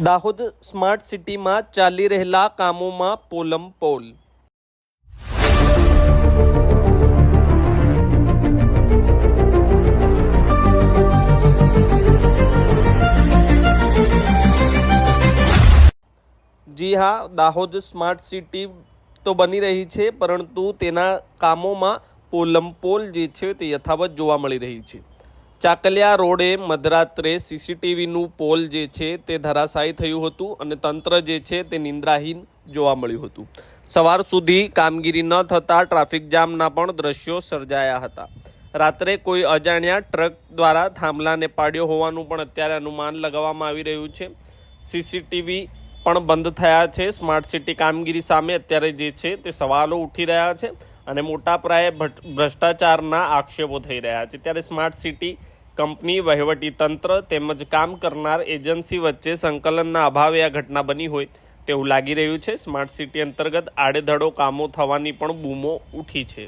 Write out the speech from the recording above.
Dahod smart સિટીમાં ચાલી રહેલા કામોમાં પોલમ પોલ. જી હા, દાહોદ સ્માર્ટ સિટી તો બની રહી છે, પરંતુ તેના કામોમાં પોલમ પોલ જે છે તે યથાવત જોવા મળી રહી છે. ચાકલિયા રોડે મધરાત્રે સીસીટીવીનું પોલ જે છે તે ધરાશાયી થયું હતું અને તંત્ર જે છે તે નિંદ્રાહીન જોવા મળ્યું હતું. સવાર સુધી કામગીરી ન થતાં ટ્રાફિક જામના પણ દ્રશ્યો સર્જાયા હતા. રાત્રે કોઈ અજાણ્યા ટ્રક દ્વારા થાંભલાને પાડ્યો હોવાનું પણ અત્યારે અનુમાન લગાવવામાં આવી રહ્યું છે. સીસીટીવી પણ બંધ થયા છે. સ્માર્ટ સિટી કામગીરી સામે અત્યારે જે છે તે સવાલો ઉઠી રહ્યા છે અને મોટા પ્રાયે ભ્રષ્ટ- ભ્રષ્ટાચારના આક્ષેપો થઈ રહ્યા છે. ત્યારે સ્માર્ટ સિટી કંપની વહીવટી તંત્ર તેમજ કામ કરનાર એજન્સી વચ્ચે સંકલનના અભાવે આ ઘટના બની હોય તેવું લાગી રહ્યું છે. સ્માર્ટ સિટી અંતર્ગત આડેધડો કામો થવાની પણ બૂમો ઉઠી છે.